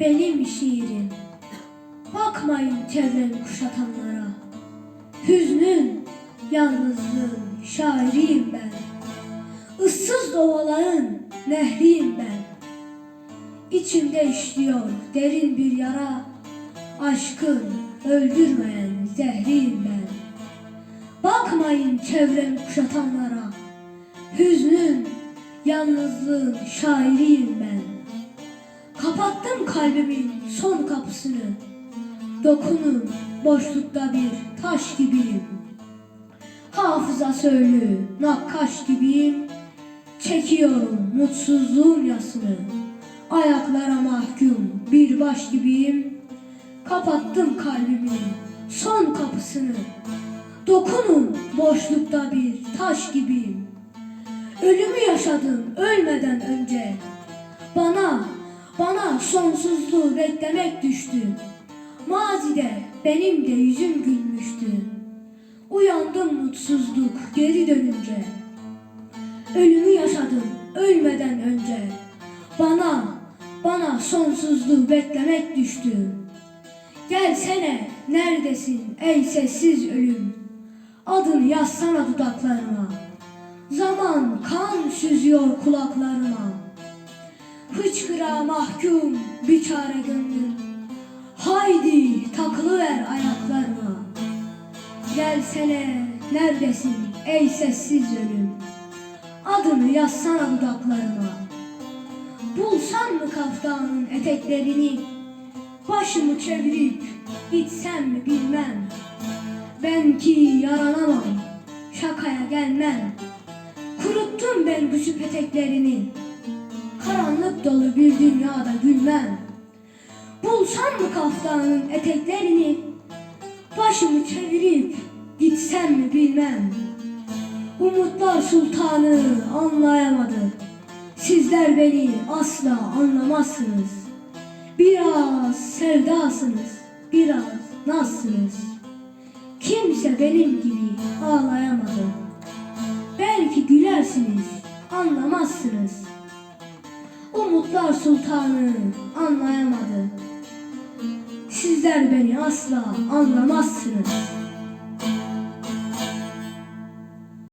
benim şiirim. Bakmayın çevremi kuşatanlara. Hüznün, yalnızlığın şairiyim ben. Issız dovaların nehriyim ben. İçimde işliyor derin bir yara. Aşkın öldürmeyen zehriyim ben. Bakmayın çevremi kuşatanlara. Hüznün, yalnızlığın şairiyim ben. Kapattım kalbimin son kapısını. Dokunun boşlukta bir taş gibiyim. Hafıza söylü nakkaş gibiyim. Çekiyorum mutsuzluğun yasını. Ayaklara mahkum bir baş gibiyim. Kapattım kalbimin son kapısını. Dokunun boşlukta bir taş gibiyim. Ölümü yaşadım ölmeden önce. Bana, bana sonsuzluğu beklemek düştü. Mazide benim de yüzüm gülmüştü. Uyandım mutsuzluk geri dönünce. Ölümü yaşadım ölmeden önce. Bana, bana sonsuzluğu beklemek düştü. Gelsene neredesin ey sessiz ölüm? Adını yazsana dudaklarıma. Zaman kan süzüyor kulaklarıma. Hıçkıra mahkum bir çare gönlüm. Haydi takılıver ayaklarıma. Gelsene neredesin ey sessiz ölüm? Adını yazsana dudaklarıma. Bulsam mı kaftanın eteklerini? Başımı çevirip gitsem mi bilmem. Ben ki yaranamam, şakaya gelmem. Kuruttum ben bu peteklerini. Karanlık dolu bir dünyada gülmem. Bulsam mı kaftanın eteklerini? Başımı çevirip gitsem mi bilmem. Umutlar sultanı anlayamadı. Sizler beni asla anlamazsınız. Biraz sevdasınız, biraz nazsınız. Kimse benim gibi ağlayamadı. Belki gülersiniz, anlamazsınız. Umutlar sultanı anlayamadı. Sizler beni asla anlamazsınız.